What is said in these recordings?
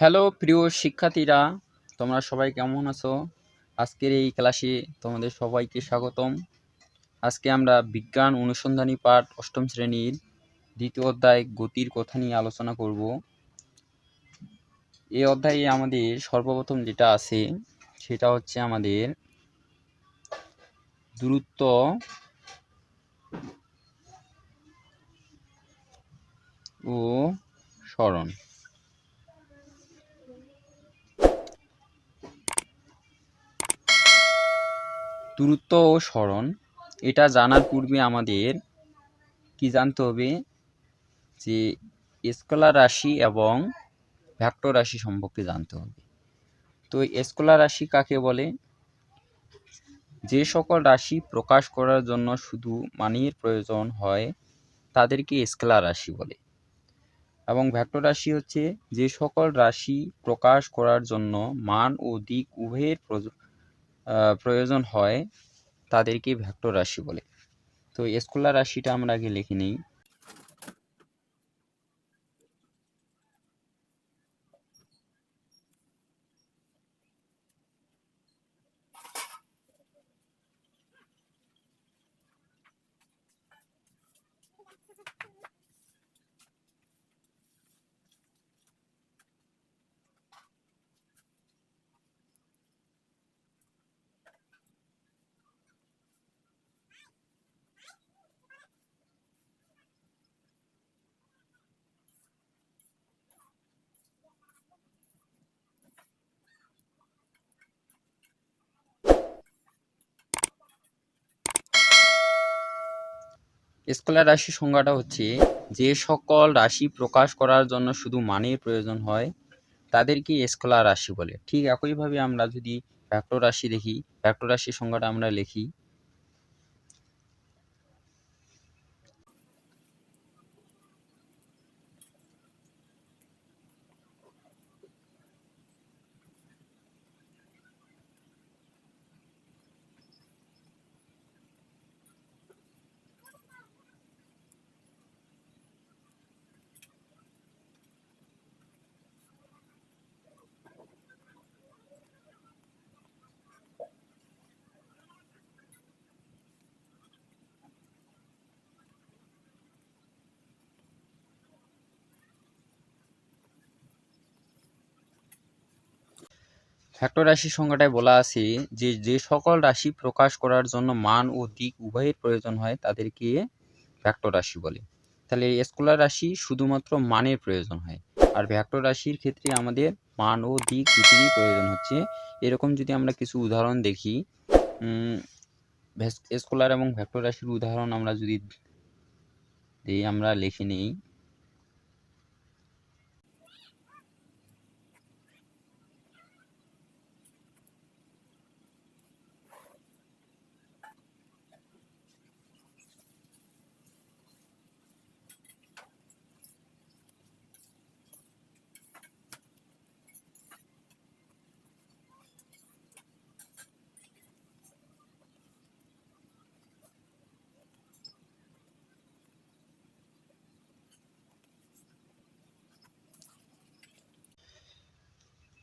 Hello প্রিয় শিক্ষার্থীরা, তোমরা সবাই কেমন আছো? আজকের এই ক্লাসে তোমাদের সবাইকে স্বাগতম। আজকে আমরা বিজ্ঞান অনুসন্ধানী পাঠ অষ্টম শ্রেণির দ্বিতীয় অধ্যায় গতির কথা নিয়ে আলোচনা করব। এই অধ্যায়ে আমাদের সর্বপ্রথম যেটা আছে, সেটা হচ্ছে আমাদের দূরত্ব ও স্মরণ। দূরত্ব ও স্মরণ, এটা জানার পূর্বে আমাদের কি জানতে হবে? যে স্কেলার রাশি এবং ভেক্টর রাশি সম্পর্কে জানতে হবে। তো স্কেলার রাশি কাকে বলে? যে সকল রাশি প্রকাশ করার জন্য শুধু মানির প্রয়োজন হয়, তাদেরকে স্কেলার রাশি বলে। এবং ভেক্টর রাশি হচ্ছে যে সকল রাশি প্রকাশ করার জন্য মান ও দিক উভয়ের প্রয়োজন হয় তাদেরকে ভেক্টর রাশি বলে। তো স্কেলার রাশিটা আমরা আগে লিখে নিই। স্কেলার রাশি সংজ্ঞাটা হচ্ছে যে সকল রাশি প্রকাশ করার জন্য শুধু মানের প্রয়োজন হয়, তাদেরকে স্কেলার রাশি বলে। ঠিক একইভাবে আমরা যদি ভ্যাক্টর রাশি দেখি, ভ্যাক্টর রাশির সংজ্ঞাটা আমরা লিখি ভেক্টর রাশির সংজ্ঞাটায় বলা আছে যে যে সকল রাশি প্রকাশ করার জন্য মান ও দিক উভয়ের প্রয়োজন হয়, তাদেরকে ভেক্টর রাশি বলে। তাহলে স্কেলার রাশি শুধুমাত্র মানের প্রয়োজন হয়। আর ভ্যাক্টর রাশির ক্ষেত্রে আমাদের মান ও দিক দুটিরই প্রয়োজন হচ্ছে। এরকম যদি আমরা কিছু উদাহরণ দেখি স্কেলার এবং ভ্যাক্টর রাশির উদাহরণ আমরা যদি আমরা লিখে নিই।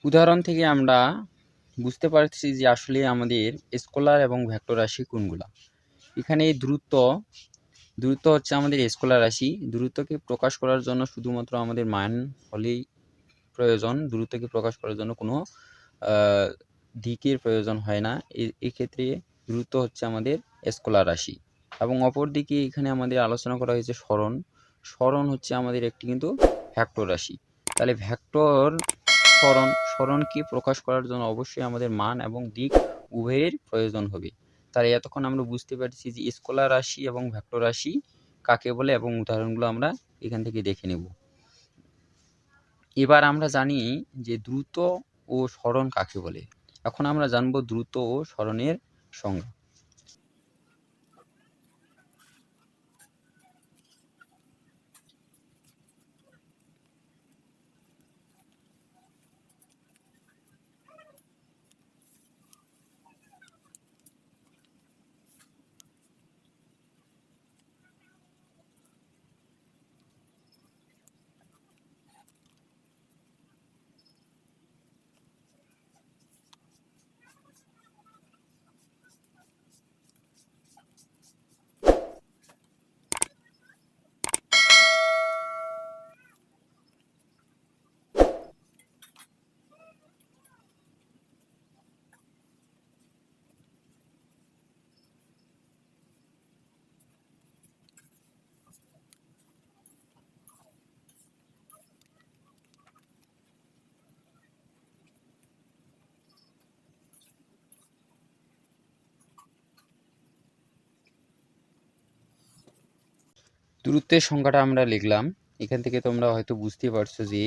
উদাহরণ থেকে আমরা বুঝতে পারছি যে আসলে আমাদের স্কলার এবং ভেক্টর রাশি কোনগুলা। এখানে দ্রুত দ্রুত হচ্ছে আমাদের স্কলার রাশি। দ্রুতকে প্রকাশ করার জন্য শুধুমাত্র আমাদের মান হলেই প্রয়োজন। দ্রুতকে প্রকাশ করার জন্য কোনো দিকের প্রয়োজন হয় না। এক্ষেত্রে দ্রুত হচ্ছে আমাদের স্কলার রাশি। এবং অপরদিকে এখানে আমাদের আলোচনা করা হয়েছে স্মরণ। স্মরণ হচ্ছে আমাদের একটি কিন্তু ভ্যাক্টর রাশি। তাহলে ভেক্টর স্মরণ, স্মরণকে প্রকাশ করার জন্য অবশ্যই আমাদের মান এবং দিক উভয়ের প্রয়োজন হবে। তাই এতক্ষণ আমরা বুঝতে পারছি যে স্কলার রাশি এবং ভেক্টর রাশি কাকে বলে এবং উদাহরণগুলো আমরা এখান থেকে দেখে নেব। এবার আমরা জানি যে দ্রুত ও স্মরণ কাকে বলে। এখন আমরা জানব দ্রুত ও স্মরণের সংজ্ঞা। দূরত্বের সংখ্যাটা আমরা লিখলাম। এখান থেকে তোমরা হয়তো বুঝতে পারছ যে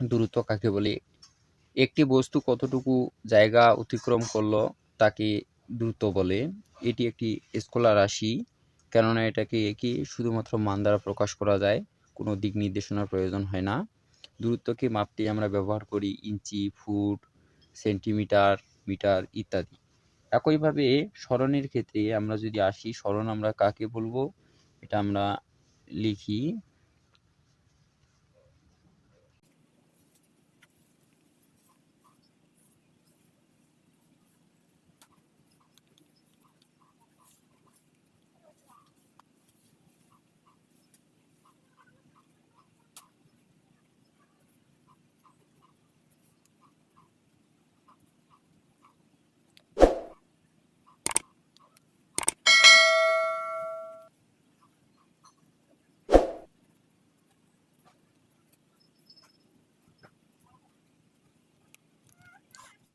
দূরত্ব কাকে বলে। একটি বস্তু কতটুকু জায়গা অতিক্রম করল তাকে দূরত্ব বলে। এটি একটি স্কলার রাশি, কেননা এটাকে কি শুধুমাত্র মান দ্বারা প্রকাশ করা যায়, কোনো দিক নির্দেশনার প্রয়োজন হয় না। দূরত্বকে মাপতে আমরা ব্যবহার করি ইঞ্চি, ফুট, সেন্টিমিটার, মিটার ইত্যাদি। একইভাবে স্মরণের ক্ষেত্রে আমরা যদি আসি, স্মরণ আমরা কাকে বলব? এটা আমরা লিখি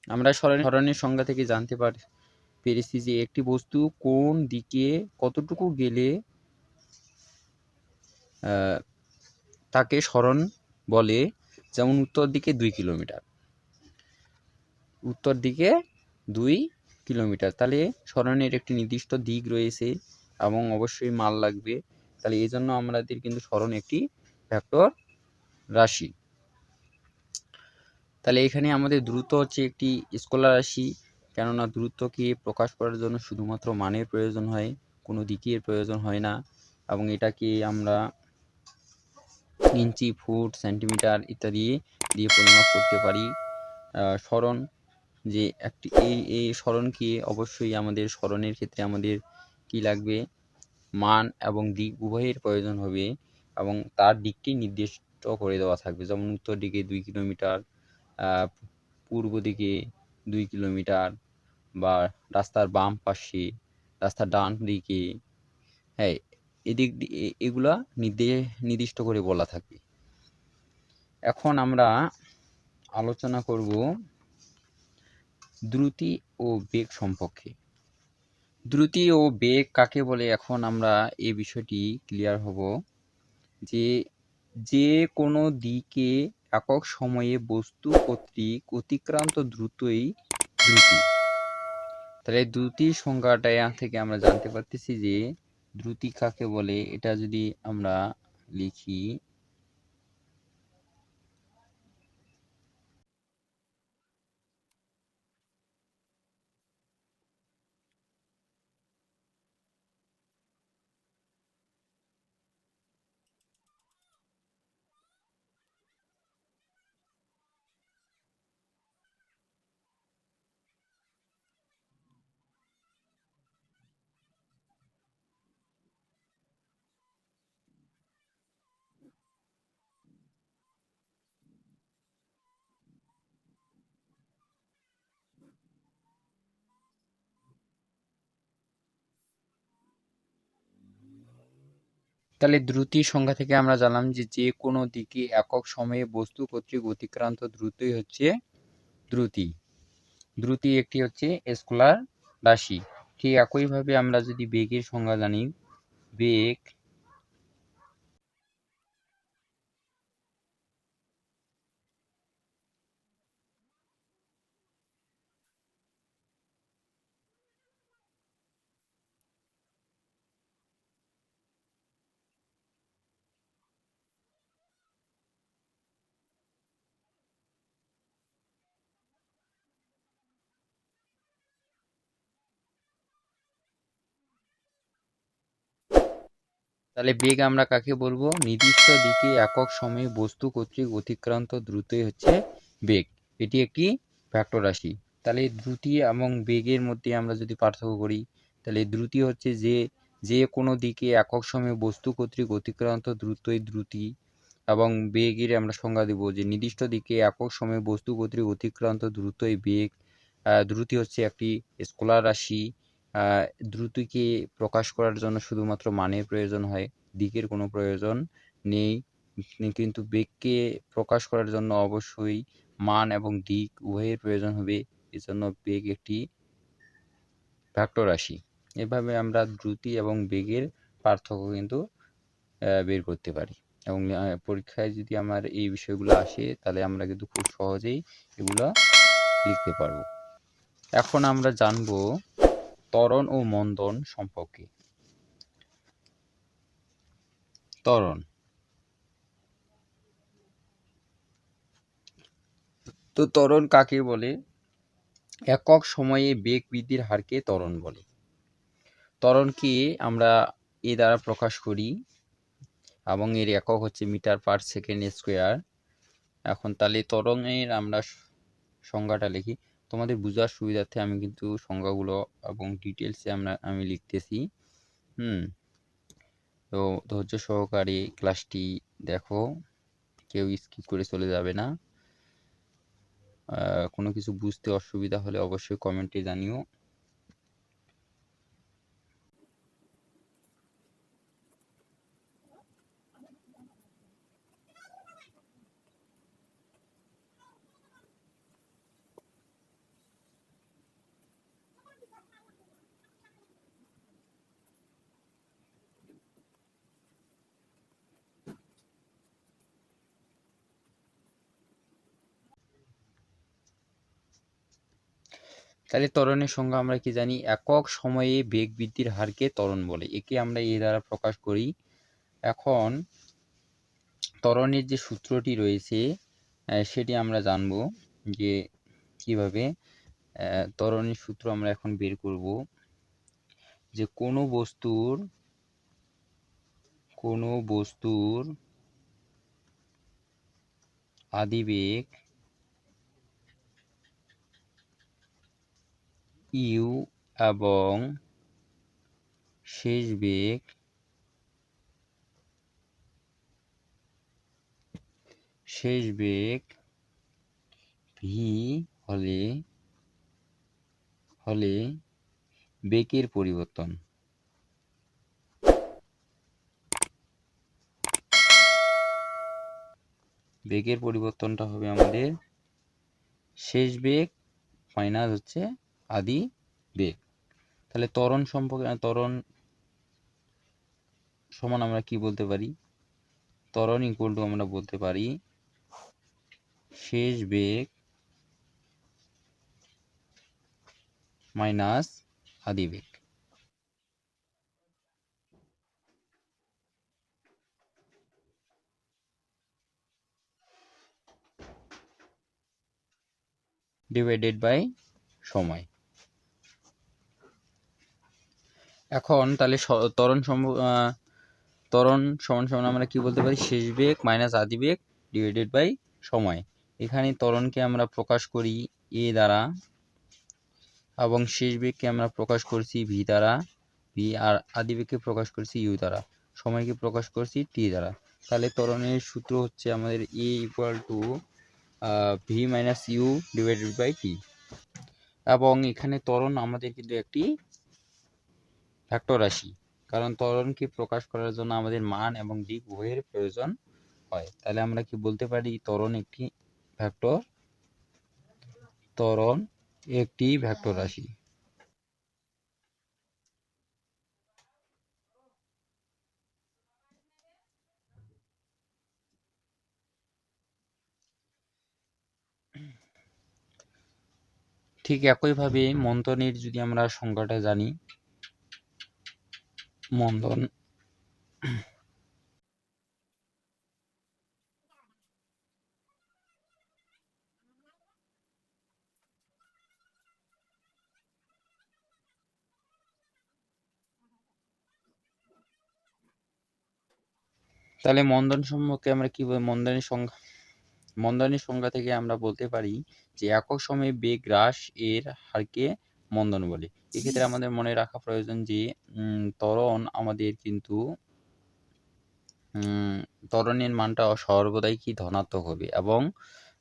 আমরা স্মরণ স্মরণের সংজ্ঞা থেকে জানতে পারি পেরেছি যে একটি বস্তু কোন দিকে কতটুকু গেলে তাকে স্মরণ বলে, যেমন উত্তর দিকে দুই কিলোমিটার। উত্তর দিকে দুই কিলোমিটার। তাহলে স্মরণের একটি নির্দিষ্ট দিক রয়েছে এবং অবশ্যই মাল লাগবে। তাহলে এই জন্য আমাদের কিন্তু স্মরণ একটি ভেক্টর রাশি। তাহলে এখানে আমাদের দ্রুত হচ্ছে একটি স্কলার রাশি কেননা দ্রুতকে প্রকাশ করার জন্য শুধুমাত্র মানের প্রয়োজন হয়, কোনো দিকের প্রয়োজন হয় না। এবং এটাকে আমরা ইঞ্চি, ফুট, সেন্টিমিটার ইত্যাদি দিয়ে পরিমাপ করতে পারি। স্মরণ যে একটি, এই এই স্মরণকে অবশ্যই আমাদের স্মরণের ক্ষেত্রে আমাদের কি লাগবে? মান এবং দিক উভয়ের প্রয়োজন হবে এবং তার দিকটি নির্দিষ্ট করে দেওয়া থাকবে। যেমন উত্তর দিকে দুই কিলোমিটার পূর্ব দিকে দুই কিলোমিটার বা রাস্তার বাম পাশে, রাস্তার ডান দিকে হ্যাঁ এদিক এ- এগুলা নির্দে- নির্দিষ্ট করে বলা থাকে। এখন আমরা আলোচনা করব দ্রুতি ও বেগ সম্পর্কে। দ্রুতি ও বেগ কাকে বলে? এখন আমরা এই বিষয়টি ক্লিয়ার হব যে যে কোনো দিকে একক সময়ে বস্তু কর্তৃক অতিক্রান্ত দ্রুতই দ্রুতি। তাহলে দ্রুতি সংজ্ঞাটা থেকে আমরা জানতে পারতেছি যে দ্রুতি কাকে বলে? এটা যদি আমরা লিখি তাহলে দ্রুতি সংখ্যা থেকে আমরা জানলাম যে যে কোনো দিকে একক সময়ে বস্তু কর্তৃক অতিক্রান্ত দ্রুতই হচ্ছে দ্রুতি। দ্রুতি একটি হচ্ছে স্কলার রাশি। ঠিক একইভাবে আমরা যদি বেগের সংজ্ঞা জানি, বেগ তাহলে বেগ আমরা কাকে বলব? নির্দিষ্ট দিকে একক সময়ে বস্তু কর্তৃক অতিক্রান্ত দ্রুতই হচ্ছে বেগ। এটি একটি ফ্যাক্টর রাশি। তাহলে দ্রুতি এবং বেগের মধ্যে আমরা যদি পার্থক্য করি, তাহলে দ্রুতি হচ্ছে যে যে কোনো দিকে একক সময়ে বস্তু কর্তৃক অতিক্রান্ত দ্রুতই দ্রুতি এবং বেগের আমরা সংজ্ঞা দেব যে নির্দিষ্ট দিকে একক সময়ে বস্তু কর্তৃক অতিক্রান্ত দ্রুতই বেগ দ্রুতি হচ্ছে একটি স্কলার রাশি। দ্রুতিকে প্রকাশ করার জন্য শুধুমাত্র মানের প্রয়োজন হয়, দিকের কোনো প্রয়োজন নেই। কিন্তু বেগকে প্রকাশ করার জন্য অবশ্যই মান এবং দিক উভয়ের প্রয়োজন হবে। এজন্য বেগ একটি ভেক্টর রাশি। এভাবে আমরা দ্রুতি এবং বেগের পার্থক্য কিন্তু বের করতে পারি। এবং পরীক্ষায় যদি আমার এই বিষয়গুলো আসে, তাহলে আমরা কিন্তু খুব সহজেই এগুলো লিখতে পারব। এখন আমরা জানব ত্বরণ ও মন্দন সম্পর্কে। ত্বরণ। তো ত্বরণ কাকে বলে? একক সময়ে বেগ বৃদ্ধির হারকে ত্বরণ বলে। ত্বরণকে আমরা এ দ্বারা প্রকাশ করি এবং এর একক হচ্ছে মিটার পার সেকেন্ড স্কোয়ার। এখন তাহলে ত্বরণের আমরা সংজ্ঞাটা লিখি। তোমাদের বোঝার সুবিধার্থে আমি কিন্তু সংজ্ঞাগুলো এবং ডিটেলসে আমরা, আমি লিখতেছি। হুম? তো ধৈর্য সহকারে ক্লাসটি দেখো। কেউ স্কিপ করে চলে যাবে না। কোনো কিছু বুঝতে অসুবিধা হলে অবশ্যই কমেন্টে জানিও। তাহলে ত্বরণের সংজ্ঞা আমরা কি জানি? একক সময়ে বেগ বৃদ্ধির হারকে ত্বরণ বলে। একে আমরা এ দ্বারা প্রকাশ করি। এখন ত্বরণের যে সূত্রটি রয়েছে সেটি আমরা জানব যে কীভাবে ত্বরণের সূত্র আমরা এখন বের করব যে কোনো বস্তুর কোনো বস্তুর আদিবেগ ইউ এবং শেষ বেগ শেষ বেগ ভি হলে হলে বেগের পরিবর্তন। বেগের পরিবর্তনটা হবে আমাদের শেষ বেগ মাইনাস হচ্ছে আদি বেগ। তাহলে ত্বরণ সম্পর্কে ত্বরণ সমান আমরা কি বলতে পারি? ত্বরণ ইকুয়াল টু আমরা বলতে পারি শেষ বেগ মাইনাস আদি বেগ। ডিভাইডেড বাই সময়। এখন তাহলে ত্বরণ সম ত্বরণ সমান সমান আমরা কি বলতে পারি? শেষ বেগ মাইনাস আদি বেগ ডিভাইডেড বাই সময়। এখানে ত্বরণকে আমরা প্রকাশ করি এ দ্বারা এবং শেষ বেগকে আমরা প্রকাশ করছি ভি দ্বারা। ভি আর আদি বেগকে প্রকাশ করছি ইউ দ্বারা। সময়কে প্রকাশ করছি টি দ্বারা। তাহলে ত্বরণের সূত্র হচ্ছে আমাদের a equal to v minus u divided by t এবং এখানে ত্বরণ আমাদের কিন্তু একটি ভেক্টর রাশি। কারণ ত্বরণকে প্রকাশ করার জন্য আমাদের মান এবং দিক উভয়ের প্রয়োজন হয়। তাহলে আমরা কি বলতে পারি, ত্বরণ একটি ভেক্টর ত্বরণ একটি ভেক্টর রাশি। ঠিক একইভাবে মন্দনের যদি আমরা সংজ্ঞাটা জানি মন্দন। তাহলে মন্দন সম্পর্কে আমরা কি বল- মন্দনের সংজ্ঞা মন্দনের সংজ্ঞা থেকে আমরা বলতে পারি যে, একক সময়ে বেগ হ্রাস এর হারকে মন্দন বলে এক্ষেত্রে আমাদের মনে রাখা প্রয়োজন যে উম, ত্বরণ আমাদের কিন্তু উম, ত্বরণের মানটা সর্বদাই কি ধনাত্মক হবে এবং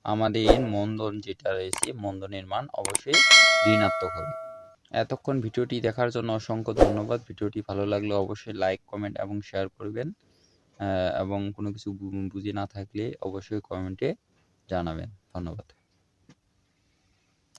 আমাদের মন্দন যেটা রয়েছে মন্দনের মান অবশ্যই ঋণাত্মক হবে। এতক্ষণ ভিডিওটি দেখার জন্য অসংখ্য ধন্যবাদ। ভিডিওটি ভালো লাগলে অবশ্যই লাইক কমেন্ট এবং শেয়ার করবেন। এবং কোনো কিছু বুঝে না থাকলে অবশ্যই কমেন্টে জানাবেন। ধন্যবাদ।